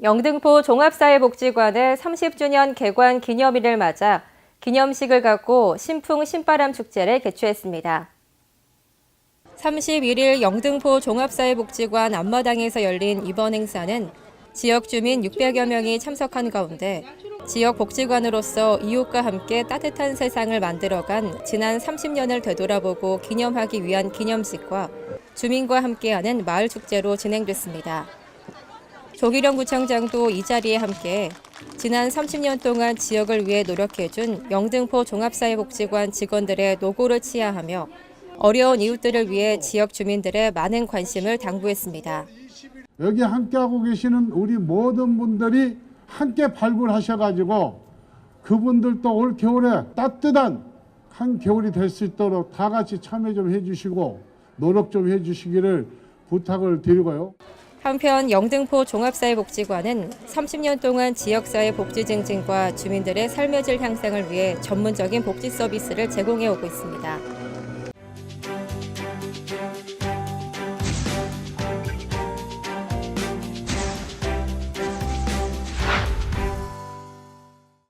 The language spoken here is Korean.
영등포 종합사회복지관의 30주년 개관 기념일을 맞아 기념식을 갖고 신풍 신바람 축제를 개최했습니다. 31일 영등포 종합사회복지관 앞마당에서 열린 이번 행사는 지역 주민 600여 명이 참석한 가운데 지역 복지관으로서 이웃과 함께 따뜻한 세상을 만들어간 지난 30년을 되돌아보고 기념하기 위한 기념식과 주민과 함께하는 마을 축제로 진행됐습니다. 조기령 구청장도 이 자리에 함께 지난 30년 동안 지역을 위해 노력해준 영등포 종합사회복지관 직원들의 노고를 치하하며 어려운 이웃들을 위해 지역 주민들의 많은 관심을 당부했습니다. 여기 함께하고 계시는 우리 모든 분들이 함께 발굴하셔가지고 그분들도 올 겨울에 따뜻한 한 겨울이 될 수 있도록 다 같이 참여 좀 해주시고 노력 좀 해주시기를 부탁을 드리고요. 한편 영등포 종합사회복지관은 30년 동안 지역사회 복지 증진과 주민들의 삶의 질 향상을 위해 전문적인 복지 서비스를 제공해 오고 있습니다.